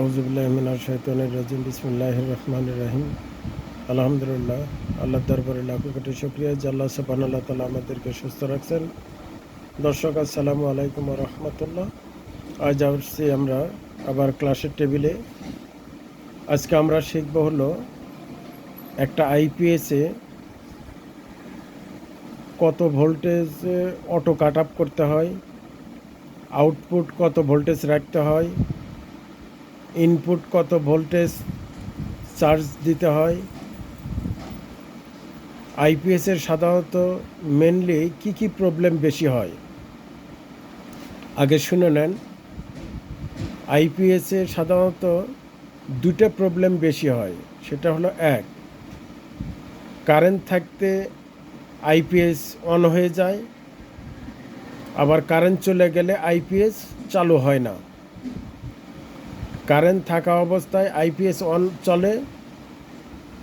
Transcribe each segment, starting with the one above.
আউজুবিল্লাহমিনার বিসমুল্লাহ রহমান রাহিম। আলহামদুলিল্লাহ আল্লাহ দরবারে লাখো কোটি শুক্রিয়া আল্লাহ সাবান আল্লাহ তালা আমাদেরকে সুস্থ রাখছেন। দর্শক, আসসালামু আলাইকুম রহমতুল্লাহ। আজ আসছি আমরা আবার ক্লাসের টেবিলে। আজকে আমরা শিখব হলো একটা আইপিএসে কত ভোল্টেজ অটো কাট আপ করতে হয়, আউটপুট কত ভোল্টেজ রাখতে হয় ইনপুট কত ভোল্টেজ চার্জ দিতে হয়। আইপিএসের সাধারণত মেনলি কি কি প্রবলেম বেশি হয়? আগে শুনে নেন। আইপিএসে সাধারণত দুটো প্রবলেম বেশি হয়, সেটা হলো এক কারেন্ট থাকতে আইপিএস অন হয়ে যায়, আবার কারেন্ট চলে গেলে আইপিএস চালু হয় না। কারেন্ট থাকা অবস্থায় আইপিএস অন চলে,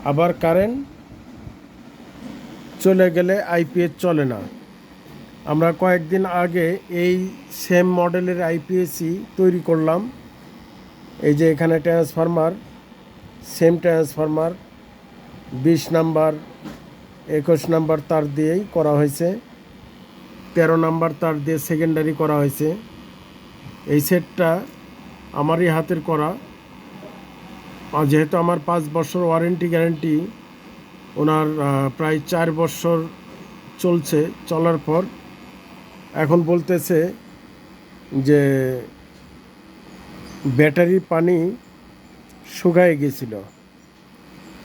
আবার কারেন্ট চলে গেলে আইপিএস চলে না। আমরা কয়েকদিন আগে এই সেম মডেলের আইপিএসই তৈরি করলাম। এই যে এখানে ট্রান্সফরমার, সেম ট্রান্সফরমার, বিশ নাম্বার, একুশ নাম্বার তার দিয়েই করা হয়েছে। তেরো নাম্বার তার দিয়ে সেকেন্ডারি করা হয়েছে। এই সেটটা আমারই হাতের করা। আর যেহেতু আমার পাঁচ বছর ওয়ারেন্টি গ্যারেন্টি, ওনার প্রায় চার বছর চলছে চলার পর, এখন বলতেছে যে ব্যাটারি পানি শুকায় গেছিল।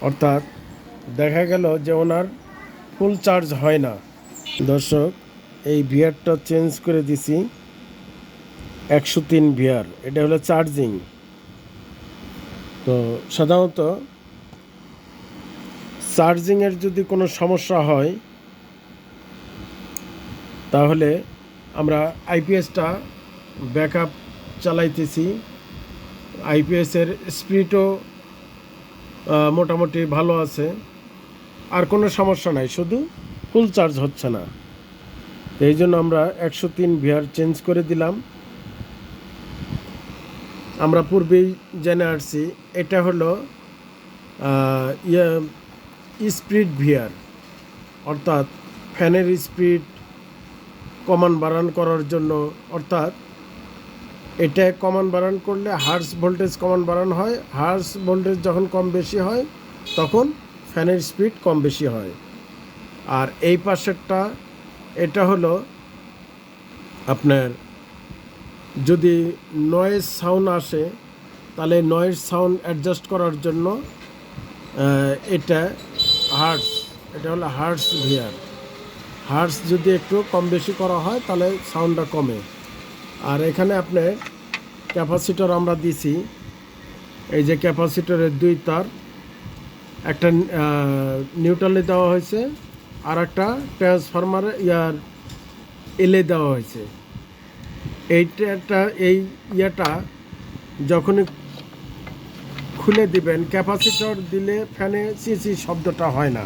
অর্থাৎ দেখা গেল যে ওনার ফুল চার্জ হয় না। দর্শক, এই ভিয়ারটা চেঞ্জ করে দিছি। একশো তিন ভিআর এটা হলো চার্জিং। তো সাধারণত চার্জিংয়ের যদি কোনো সমস্যা হয়, তাহলে আমরা আইপিএসটা ব্যাকআপ চালাইতেছি। আইপিএসের স্পিডও মোটামুটি ভালো আছে। আর কোনো সমস্যা নাই, শুধু ফুল চার্জ হচ্ছে না। এই জন্য আমরা একশো তিন ভিআর চেঞ্জ করে দিলাম। আমরা পূর্বেই জেনে আসছি, এটা হলো ইয়ে স্পিড ভিয়ার, অর্থাৎ ফ্যানের স্পিড কমান বাড়ান করার জন্য, অর্থাৎ এটা কমান বাড়ান করলে হার্স ভোল্টেজ কমান বাড়ান হয়, হার্স ভোল্টেজ যখন কম বেশি হয়, তখন ফ্যানের স্পিড কম বেশি হয়। আর এই পাশেরটা, এটা হলো আপনার যদি নয়েজ সাউন্ড আসে, তাহলে নয়েজ সাউন্ড অ্যাডজাস্ট করার জন্য এটা হার্টস এটা হলো হার্টস ভিয়ার হার্টস যদি একটু কম বেশি করা হয়, তাহলে সাউন্ডটা কমে। আর এখানে আপনার ক্যাপাসিটর আমরা দিছি, এই যে ক্যাপাসিটরের দুই তার, একটা নিউট্রালে দেওয়া হয়েছে, আর একটা ট্রান্সফরমারে ইয়ার এলে দেওয়া হয়েছে। এইটা একটা, এই ইয়েটা যখনই খুলে দিবেন, ক্যাপাসিটর দিলে ফ্যানে সিসি শব্দটা হয় না।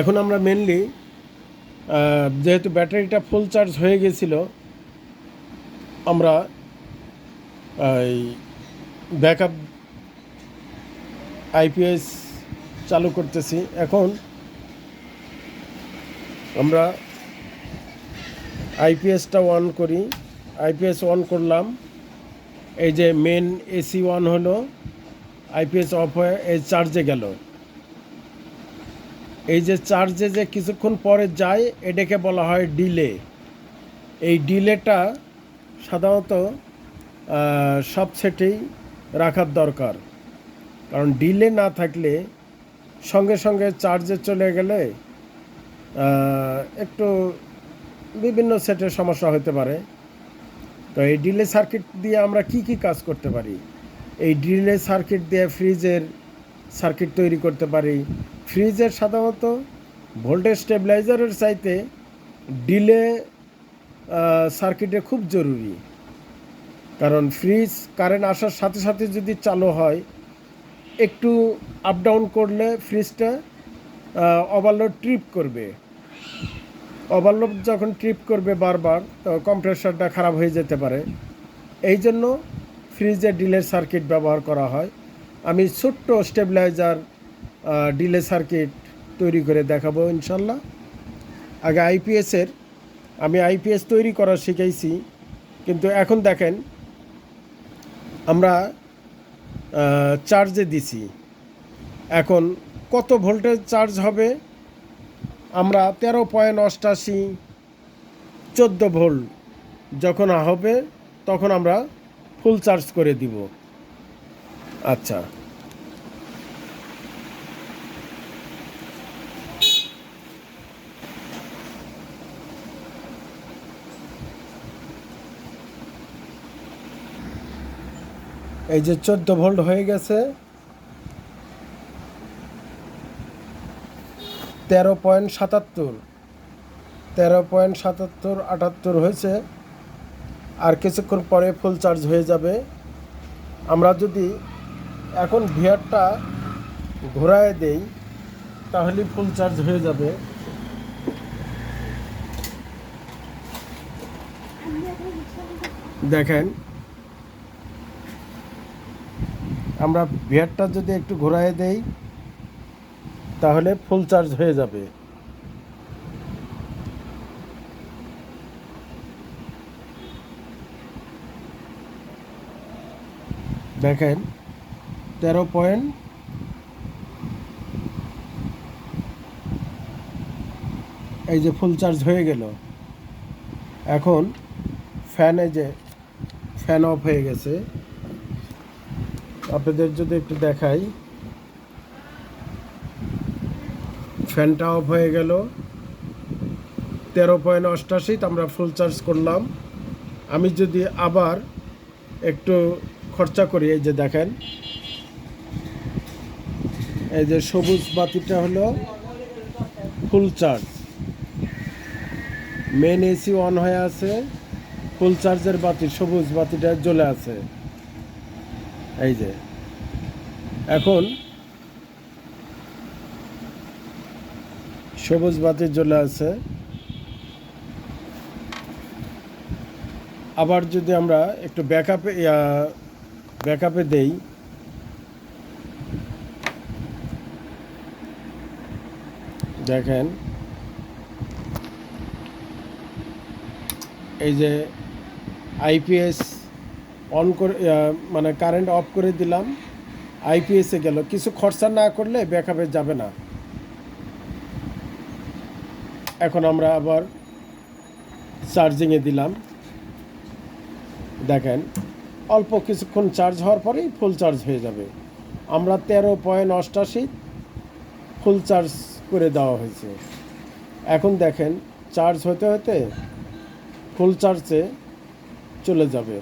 এখন আমরা মেনলি যেহেতু ব্যাটারিটা ফুল চার্জ হয়ে গেছিল, আমরা এই ব্যাকআপ আইপিএস চালু করতেছি। এখন আমরা আইপিএসটা অন করি। আইপিএস অন করলাম। এই যে মেন এসি অন হলো, আইপিএস অফ হয়ে এই চার্জে গেল। এই যে চার্জে যে কিছুক্ষণ পরে যায়, এটাকে বলা হয় ডিলে এই ডিলেটা সাধারণত সব সেটেই রাখার দরকার। কারণ ডিলে না থাকলে সঙ্গে সঙ্গে চার্জে চলে গেলে একটু বিভিন্ন সেটের সমস্যা হতে পারে। তো এই ডিলে সার্কিট দিয়ে আমরা কি কি কাজ করতে পারি? এই ডিলে সার্কিট দিয়ে ফ্রিজের সার্কিট তৈরি করতে পারি। ফ্রিজের সাধারণত ভোল্টেজ স্টেবিলাইজারের চাইতে ডিলে সার্কিটে খুব জরুরি। কারণ ফ্রিজ কারেন্ট আসার সাথে সাথে যদি চালু হয়, একটু আপ ডাউন করলে ফ্রিজটা ওভারলোড ট্রিপ করবে। ওভারলোড যখন ট্রিপ করবে বারবার, তো কম্প্রেসারটা খারাপ হয়ে যেতে পারে। এই জন্য ফ্রিজে ডিলে সার্কিট ব্যবহার করা হয়। আমি ছোট্ট স্টেবিলাইজার ডিলে সার্কিট তৈরি করে দেখাবো ইনশাল্লাহ। আগে আইপিএসের, আমি আইপিএস তৈরি করা শিখাইছি কিন্তু এখন দেখেন আমরা চার্জে দিছি। এখন কত ভোল্টেজ চার্জ হবে? আমরা তেরো পয়েন্ট অষ্টাশি, চোদ্দ ভোল্ট যখন হবে, তখন আমরা ফুল চার্জ করে দিব। আচ্ছা। এই যে চোদ্দ ভোল্ট হয়ে গেছে তেরো পয়েন্ট সাতাত্তর। তেরো পয়েন্ট সাতাত্তর আটাত্তর হয়েছে। আর কিছুক্ষণ পরে ফুল চার্জ হয়ে যাবে। আমরা যদি এখন ভিয়ারটা ঘোরায় দেই, তাহলে ফুল চার্জ হয়ে যাবে। দেখেন, আমরা ভিয়ারটা যদি একটু ঘোরায় দেই তাহলে ফুল চার্জ হয়ে যাবে। দেখেন, তেরো পয়েন্ট এই যে ফুল চার্জ হয়ে গেল। এখন ফ্যানে যে ফ্যান অফ হয়ে গেছে। আপনাদের যদি একটু দেখাই। ফ্যানটা অফ হয়ে গেল। তেরো পয়েন্ট অষ্টাশি আমরা ফুল চার্জ করলাম। আমি যদি আবার একটু খরচা করি, এই যে দেখেন। এই যে সবুজ বাতিটা হলো full charge main AC on হয়ে আছে ফুল চার্জের বাতি, সবুজ বাতিটা জ্বলে আছে। এই যে। এখন সবুজ বাতি জ্বলে আছে। আবার যদি আমরা একটু ব্যাকআপে ব্যাকআপে দেই। দেখেন। এই যে আইপিএস অন করে মানে কারেন্ট অফ করে দিলাম। আইপিএসে গেল। কিছু খরচা না করলে ব্যাকআপে যাবে না। এখন আমরা আবার চার্জিংয়ে দিলাম। দেখেন, অল্প কিছুক্ষণ চার্জ হওয়ার পরেই ফুল চার্জ হয়ে যাবে। আমরা তেরো পয়েন্ট অষ্টাশি ফুল চার্জ করে দেওয়া হয়েছে। এখন দেখেন চার্জ হতে হতে ফুল চার্জে চলে যাবে।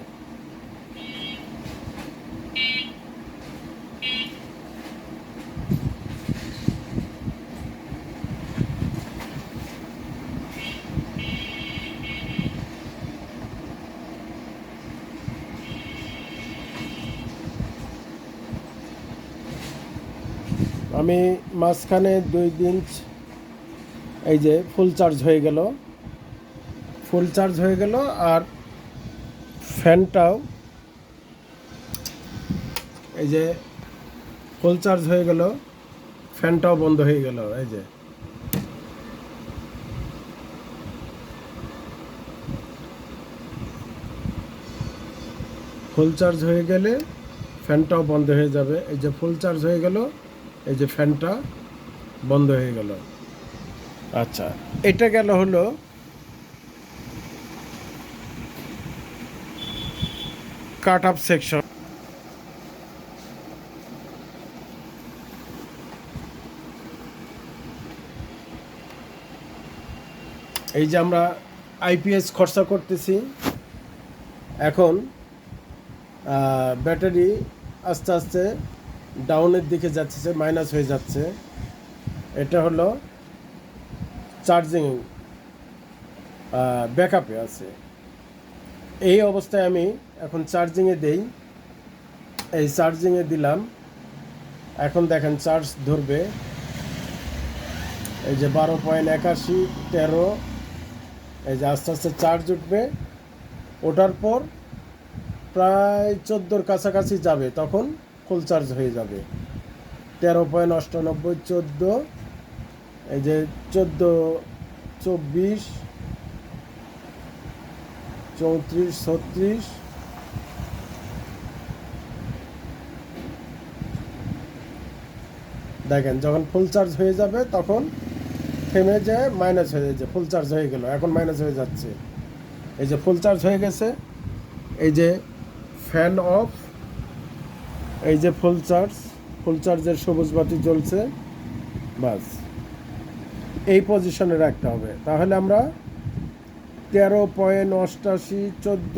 আমি মাঝখানে দুই দিন এই যে ফুল চার্জ হয়ে গেল। ফুল চার্জ হয়ে গেল আর ফ্যানটাও এই যে ফুল চার্জ হয়ে গেল ফ্যানটাও বন্ধ হয়ে গেল, এই যে। ফুল চার্জ হয়ে গেলে ফ্যানটাও বন্ধ হয়ে যাবে, এই যে ফুল চার্জ হয়ে গেল। এই যে ফ্যানটা বন্ধ হয়ে গেল। আচ্ছা এটা গেল হলো কাট আপ সেকশন এই যে আমরা আইপিএস খরচা করতেছি। এখন ব্যাটারি আস্তে আস্তে ডাউনের দিকে যাচ্ছে মাইনাস হয়ে যাচ্ছে। এটা হলো চার্জিং ব্যাকআপে আছে। এই অবস্থায় আমি এখন চার্জিংয়ে দেই। এই চার্জিংয়ে দিলাম। এখন দেখেন চার্জ ধরবে। এই যে বারো পয়েন্ট একাশি, তেরো। এই যে আস্তে আস্তে চার্জ উঠবে। ওঠার পর প্রায় চোদ্দোর কাছাকাছি যাবে। তখন ফুল চার্জ হয়ে যাবে। তেরো পয়েন্ট অষ্টানব্বই, চোদ্দ, এই যে চোদ্দ, চব্বিশ, চৌত্রিশ, ছত্রিশ, দেখেন যখন ফুল চার্জ হয়ে যাবে তখন থেমে যায় মাইনাস হয়ে যাচ্ছে ফুল চার্জ হয়ে গেল, এখন মাইনাস হয়ে যাচ্ছে। এই যে ফুল চার্জ হয়ে গেছে, এই যে ফ্যান অফ এই যে ফুল চার্জ ফুল চার্জের সবুজ বাতি জ্বলছে। বাস। এই পজিশনে রাখতে হবে। তাহলে আমরা তেরো পয়েন্ট অষ্টাশি, চোদ্দ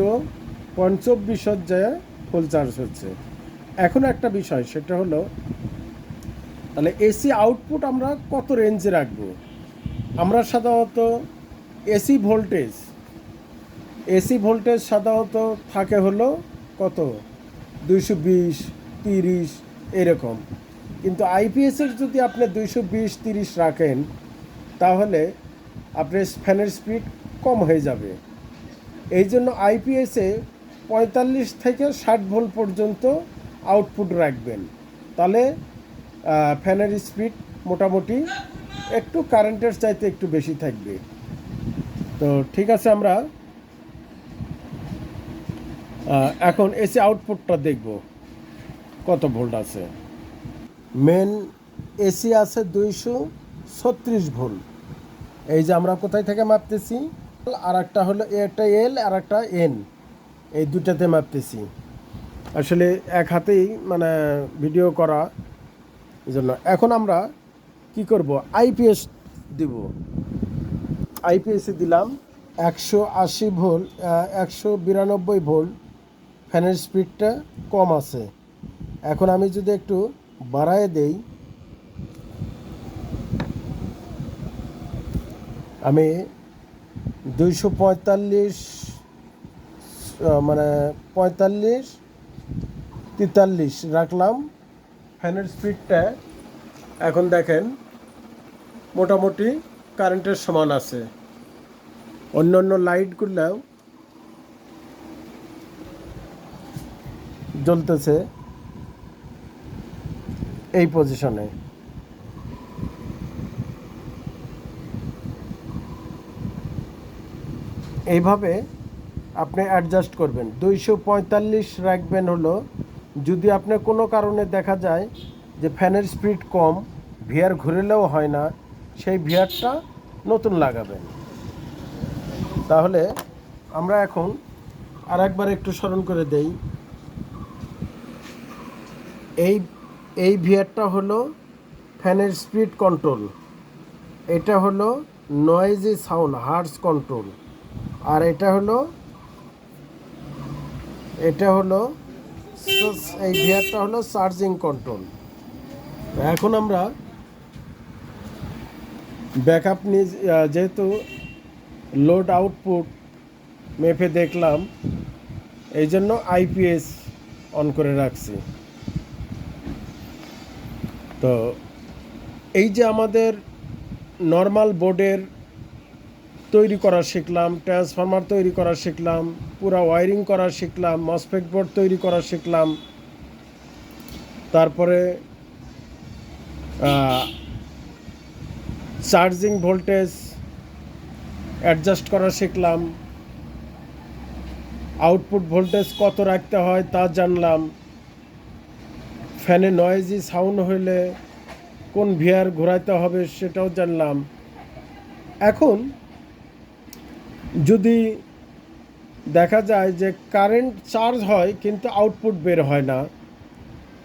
পয়েন্ট চব্বিশ হজ্জায় ফুল চার্জ হচ্ছে। এখন একটা বিষয়, সেটা হলো, তাহলে এসি আউটপুট আমরা কত রেঞ্জে রাখব? আমরা সাধারণত এসি ভোল্টেজ এসি ভোল্টেজ সাধারণত থাকে হলো কত? দুইশো বিশ তিরিশ, এরকম। কিন্তু আইপিএসের যদি আপনি দুইশো বিশ, তিরিশ রাখেন, তাহলে আপনার ফ্যানের স্পিড কম হয়ে যাবে। এই জন্য আইপিএসে পঁয়তাল্লিশ থেকে ষাট ভোল্ট পর্যন্ত আউটপুট রাখবেন। তাহলে ফ্যানের স্পিড মোটামুটি একটু কারেন্টের চাইতে একটু বেশি থাকবে। তো ঠিক আছে আমরা এখন এসি আউটপুটটা দেখব। কত ভোল্ট আছে? মেন এসি আছে দুইশো ছত্রিশ ভোল্ট। এই যে আমরা কোথায় থেকে মাপতেছি? আর একটা হলো একটা এল আর একটা এন এই দুটাতে মাপতেছি। আসলে এক হাতেই মানে ভিডিও করা জন্য এখন আমরা কি করব? আইপিএস দিব। আইপিএসে দিলাম একশো আশি ভোল্ট একশো বিরানব্বই ভোল্ট। ফ্যানের স্পিডটা কম আছে। এখন আমি যদি একটু বাড়ায় দেই, আমি দুইশো পঁয়তাল্লিশ মানে পঁয়তাল্লিশ, তেতাল্লিশ রাখলাম। ফ্যানের স্পিডটা এখন দেখেন মোটামুটি কারেন্টের সমান আছে। অন্য অন্য লাইটগুলো জ্বলতেছে। এই পজিশনে এইভাবে আপনি অ্যাডজাস্ট করবেন। দুইশো পঁয়তাল্লিশ রাখবেন হলো, যদি আপনার কোনো কারণে দেখা যায় যে ফ্যানের স্পিড কম ভিয়ার ঘুরেলেও হয় না, সেই ভিয়ারটা নতুন লাগাবেন। তাহলে আমরা এখন আর একবার একটু স্মরণ করে দেই। এই এই ভিয়ারটা হলো ফ্যানের স্পিড কন্ট্রোল। এটা হলো নয়েজি সাউন্ড হার্স কন্ট্রোল আর এটা হলো এটা হলো, এই ভিয়ারটা হলো চার্জিং কন্ট্রোল এখন আমরা ব্যাকআপ নিয়ে যেহেতু লোড আউটপুট মেপে দেখলাম, এই জন্য আইপিএস অন করে রাখছি। তো এই যে আমাদের নর্মাল বোর্ডের তৈরি করা শিখলাম ট্রান্সফরমার তৈরি করা শিখলাম, পুরা ওয়ারিং করা শিখলাম মসফেট বোর্ড তৈরি করা শিখলাম, তারপরে চার্জিং ভোল্টেজ অ্যাডজাস্ট করা শিখলাম আউটপুট ভোল্টেজ কত রাখতে হয় তা জানলাম ফ্যানে নয়েজি সাউন্ড হইলে কোন ভিয়ার ঘোরাইতে হবে সেটাও জানলাম। এখন যদি দেখা যায় যে কারেন্ট চার্জ হয় কিন্তু আউটপুট বের হয় না,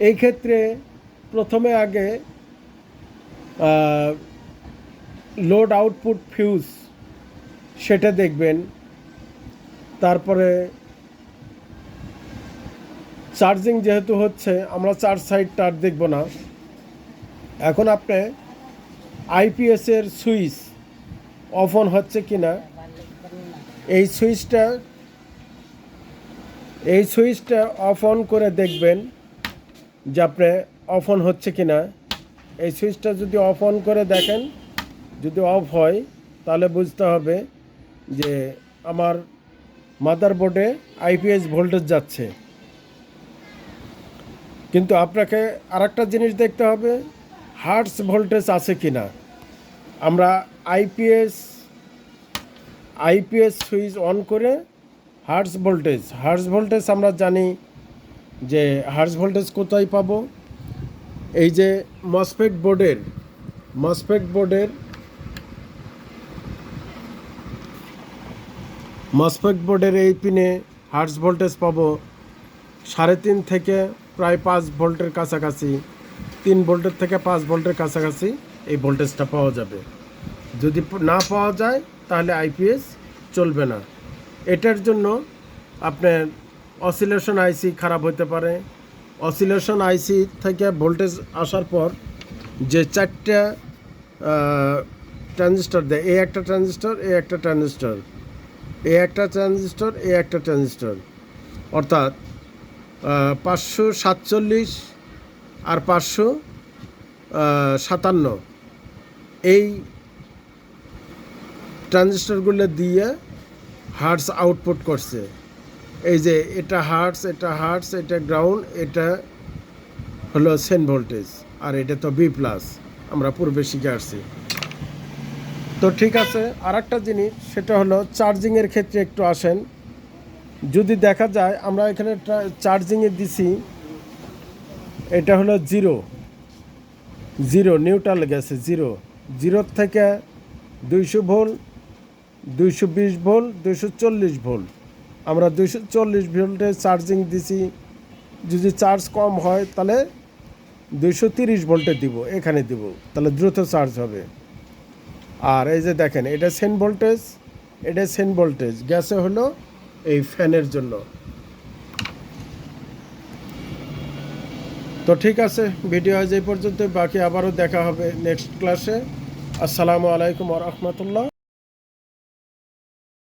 এই ক্ষেত্রে প্রথমে আগে লোড আউটপুট ফিউজ সেটা দেখবেন, তারপরে চার্জিং যেহেতু হচ্ছে, আমরা চার্জ সাইডটা আর দেখব না। এখন আপনি আইপিএসের সুইচ অফ অন হচ্ছে কি না এই সুইচটা এই সুইচটা অফ অন করে দেখবেন যে আপনি অফ অন হচ্ছে কি না এই সুইচটা যদি অফ অন করে দেখেন, যদি অফ হয়, তাহলে বুঝতে হবে যে আমার মাদারবোর্ডে আইপিএস ভোল্টেজ যাচ্ছে। কিন্তু আপনাকে আরেকটা জিনিস দেখতে হবে হার্টস ভোল্টেজ আছে কি না আমরা আইপিএস আইপিএস সুইচ অন করে হার্টস ভোল্টেজ হার্টস ভোল্টেজ আমরা জানি যে হার্টস ভোল্টেজ কোথায় পাবো। এই যে মসফেট বোর্ডের মসফেট বোর্ডের মসফেট বোর্ডের এই পিনে হার্টস ভোল্টেজ পাবো সাড়ে তিন থেকে প্রায় পাঁচ ভোল্টের কাছাকাছি, তিন ভোল্টের থেকে পাঁচ ভোল্টের কাছাকাছি এই ভোল্টেজটা পাওয়া যাবে। যদি না পাওয়া যায়, তাহলে আইপিএস চলবে না। এটার জন্য আপনার অসিলেশন আইসি খারাপ হতে পারে। অসিলেশন আইসি থেকে ভোল্টেজ আসার পর যে চারটা ট্রানজিস্টর দেয়, এ একটা ট্রানজিস্টর, এ একটা ট্রানজিস্টর, এ একটা ট্রানজিস্টর, এ একটা ট্রানজিস্টর, অর্থাৎ পাঁচশো সাতচল্লিশ আর পাঁচশো সাতান্ন। এই ট্রানজিস্টরগুলো দিয়ে হার্টস আউটপুট করছে। এই যে এটা হার্টস এটা হার্টস এটা গ্রাউন্ড এটা হলো সেন ভোল্টেজ আর এটা তো বি প্লাস আমরা পূর্বে শিখে আসছি। তো ঠিক আছে আর একটা জিনিস, সেটা হলো চার্জিংয়ের ক্ষেত্রে একটু আসেন। যদি দেখা যায়, আমরা এখানে চার্জিংয়ে দিছি। এটা হলো জিরো জিরো নিউট্রাল গেছে জিরো জিরোর থেকে দুইশো ভোল্ট, দুইশো বিশ ভোল্ট, দুইশো চল্লিশ ভোল্ট। আমরা দুইশো চল্লিশ ভোল্টে চার্জিং দিছি। যদি চার্জ কম হয়, তাহলে দুইশো তিরিশ ভোল্টে দিব, এখানে দিব। তাহলে দ্রুত চার্জ হবে। আর এই যে দেখেন, এটা সেন ভোল্টেজ এটা সেন ভোল্টেজ গ্যাসে হলো এই ফ্যানের জন্য। তো ঠিক আছে, ভিডিও আজ এই পর্যন্ত বাকি আবারও দেখা হবে নেক্সট ক্লাসে। আসসালামু আলাইকুম রহমতুল্লাহ।